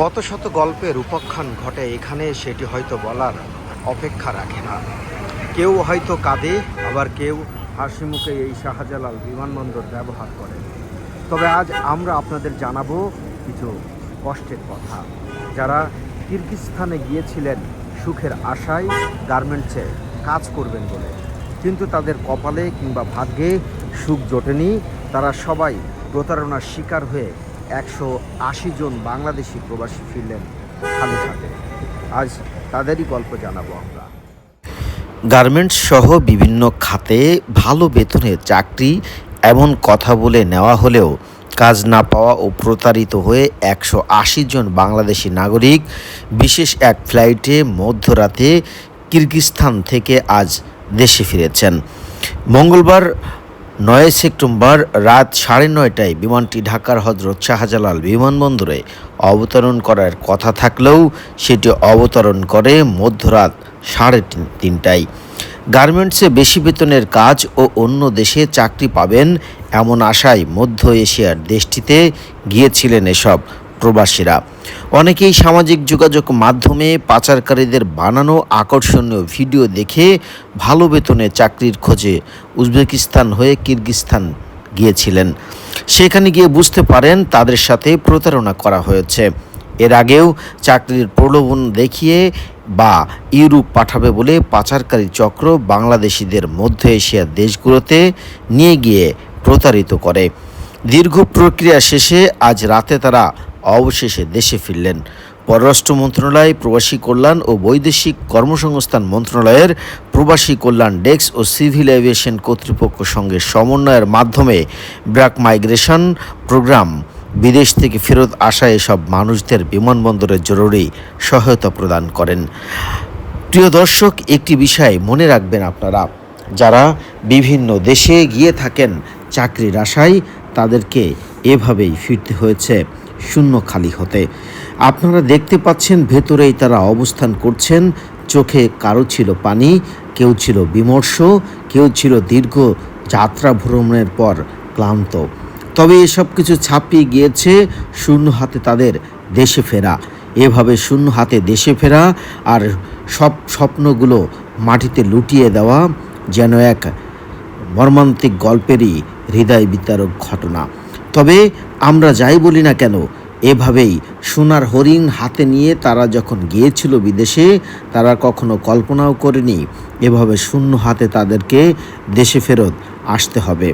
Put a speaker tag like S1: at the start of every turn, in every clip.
S1: কত শত গল্পের উপখ্যান ঘটে, এখানে সেটি হয়তো বলার অপেক্ষা রাখে না। কেউ হয়তো কাঁদে, আবার কেউ হাসি মুখে এই শাহজালাল বিমানবন্দর ব্যবহার করে। তবে আজ আমরা আপনাদের জানাব কিছু কষ্টের কথা। যারা কিরগিস্তানে গিয়েছিলেন, সুখের আশায় গার্মেন্টসে কাজ করবেন বলে। কিন্তু তাদের কপালে কিংবা ভাগ্যে সুখ জোটেনি, তারা সবাই প্রতারণার শিকার হয়ে একশো আশি জন বাংলাদেশি প্রবাসী ফিরলেন খালি হাতে। আজ তাদেরই গল্প জানাব আমরা। গার্মেন্টস সহ বিভিন্ন খাতে ভালো বেতনে চাকরি এমন কথা বলে নেওয়া হলেও কাজ না পাওয়া ও প্রতারিত হয়ে একশো আশি জন বাংলাদেশি নাগরিক বিশেষ এক ফ্লাইটে মধ্যরাতে কিরগিস্তান থেকে আজ দেশে ফিরেছেন। মঙ্গলবার নয় সেপ্টেম্বর রাত সাড়ে নয়টায় বিমানটি ঢাকার হজরত শাহজালাল বিমানবন্দরে অবতরণ করার কথা থাকলেও সেটি অবতরণ করে মধ্যরাত সাড়ে তিন- তিনটায়। গার্মেন্টসে বেশি বেতনের কাজ ও অন্য দেশে চাকরি পাবেন এমন আশায় মধ্য এশিয়ার দেশটিতে গিয়েছিলেন এসব। প্রবাসীরা। অনেকেই সামাজিক যোগাযোগ মাধ্যমে পাচারকারীদের বানানো আকর্ষণীয় ভিডিও দেখে ভালো বেতনে চাকরির খোঁজে উজবেকিস্তান হয়ে কিরগিস্তান গিয়েছিলেন। সেখানে গিয়ে বুঝতে পারেন তাদের সাথে প্রতারণা করা হয়েছে। এর আগেও চাকরির প্রলোভন দেখিয়ে বা ইউরোপ পাঠাবে বলে পাচারকারী চক্র বাংলাদেশিদের মধ্য এশিয়ার দেশগুলোতে নিয়ে গিয়ে প্রতারিত করে। দীর্ঘ প্রক্রিয়া শেষে আজ রাতে তারা অবশেষে দেশে ফিরলেন। পররাষ্ট্র মন্ত্রণালয়, প্রবাসী কল্যাণ ও বৈদেশিক কর্মসংস্থান মন্ত্রণালয়ের প্রবাসী কল্যাণ ডেস্ক ও সিভিল এভিয়েশন কর্তৃপক্ষ সঙ্গে সমন্বয়ের মাধ্যমে ব্র্যাক মাইগ্রেশন প্রোগ্রাম, বিদেশ থেকে ফেরত আসা এসব মানুষদের বিমানবন্দরে জরুরি সহায়তা প্রদান করেন। প্রিয় দর্শক, একটি বিষয় মনে রাখবেন আপনারা, যারা বিভিন্ন দেশে গিয়ে থাকেন, চাকরির আশায় তাদেরকে এভাবেই ফিরতে হয়েছে। শূন্য খালি হতে। আপনারা দেখতে পাচ্ছেন ভেতরেই তারা অবস্থান করছেন। চোখে কারও ছিল পানি, কেউ ছিল বিমর্ষ, কেউ ছিল দীর্ঘ যাত্রা ভ্রমণের পর ক্লান্ত। তবে এসব কিছু ছাপিয়ে গিয়েছে শূন্য হাতে তাদের দেশে ফেরা। এভাবে শূন্য হাতে দেশে ফেরা আর সব স্বপ্নগুলো মাটিতে লুটিয়ে দেওয়া যেন এক মর্মান্তিক গল্পেরই হৃদয় বিতারক ঘটনা। তবে আমরা যাই বলি না কেন, এভাবেই সোনার হরিণ হাতে নিয়ে তারা যখন গিয়েছিল বিদেশে, তারা কখনো কল্পনাও করেনি এভাবে শূন্য হাতে তাদেরকে দেশে ফেরত আসতে হবে।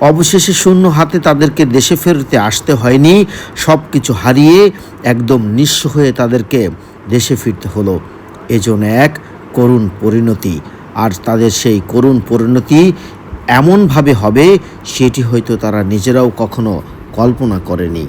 S1: অবশেষে শূন্য হাতে তাদেরকে দেশে ফেরতে আসতে হয়নি সব কিছু হারিয়ে একদম নিঃস্ব হয়ে তাদেরকে দেশে ফিরতে হলো। এজন্য এক করুণ পরিণতি। আর তাদের সেই করুণ পরিণতি এমনভাবে হবে সেটি হয়তো তারা নিজেরাও কখনো কল্পনা করেনি।